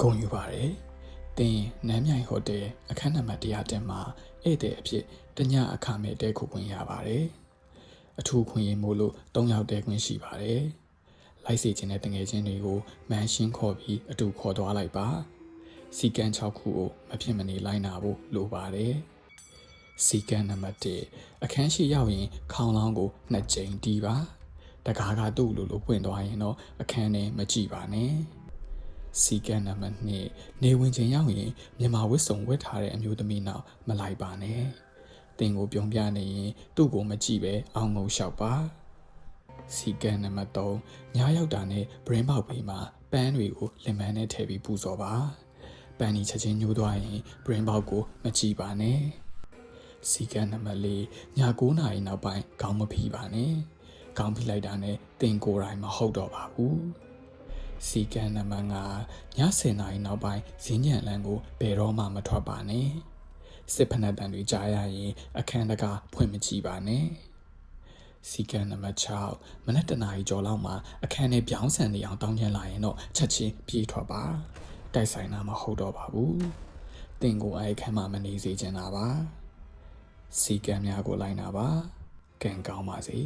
ဂုဏ်ယူပါတယ်။တင်နမ်းမြိုင်ဟိုတယ်အခန်းနံပါတ်100တင်မှာဧည့်သည်အဖြစ်တညအခမဲ့တဲခုခွင့်ရပါတယ်။အထူးခွင့်ရမို့လို့၃ယောက်တဲခွင့်ရှိပါတယ်။လိုက်စီခြင်းတဲ့တငယ်ချင်းတွေကိုမန်ရှင်းခေါ်ပြီးအတူခေါ်သွားလိုက်ပါ။စီကံ6ခုကိုမဖြစ်မနေလိုက်နာဖို့လိုပါတယ်။စီကံနံပါတ်1အခန်းရှိရောက်ရင် ခေါင်းလောင်းကိုနှစ်ကြိမ်တီးပါတကားကသူ့လိုလိုပွင့်သွားရင်တော့အခန်းထဲမကြည့်ပါနဲ့ စီကံနံပါတ်2နေဝင်ချိန်ရောက်ရင်မြန်မာဝတ်စုံဝတ်ထားတဲ့အမျိုးသမီးနောက်မလိုက်ပါနဲ့တင်ကိုပြုံးပြနေရင်သူ့ကိုမကြည့်ပဲအောင်းငုံလျှောက်ပါစီကံနံပါတ်3ညားရောက်တာနဲ့ brain ပေါက်ပေးမှာပန်းတွေကိုလင်မန်းနဲ့ထည့်ပြီးပူဇော်ပါပန်းဒီချက်ချင်းညှိုးသွားရင် brain ပေါက်ကိုမကြည့်ပါနဲ့စီကံနံပါတ်၄ည9နာရီနောက်ပိုင်းခေါင်းမဖိပါနဲ့ခေါင်းဖိလိုက်တာနဲ့တင်ကိုယ်တိုင်မဟုတ်တော့ပါဘူး စီကံနံပါတ်5ည10နာရီနောက်ပိုင်းဈဉ္ဉံလန်းကိုဘယ်တော့မှမထွက်ပါနဲ့စစ်ဖက်နှက်တန်တွေကြားရရင်အခန်းတကာဖွင့်မကြည့်ပါနဲ့စီကံနံပါတ်6မနက်တနာရီကျော်လောက်မှာအခန်းထဲပြောင်းဆန်နေအောင်တောင်းချင်လာရင်တော့ချက်ချင်းပြေးထွက်ပါတိုက်ဆိုင်တာမဟုတ်တော့ပါဘူးတင်ကိုအဲ့အခန်းမှာမနေစေချင်တာပါစီကံများကိုလိုက်နာပါကံကောင်းပါစေ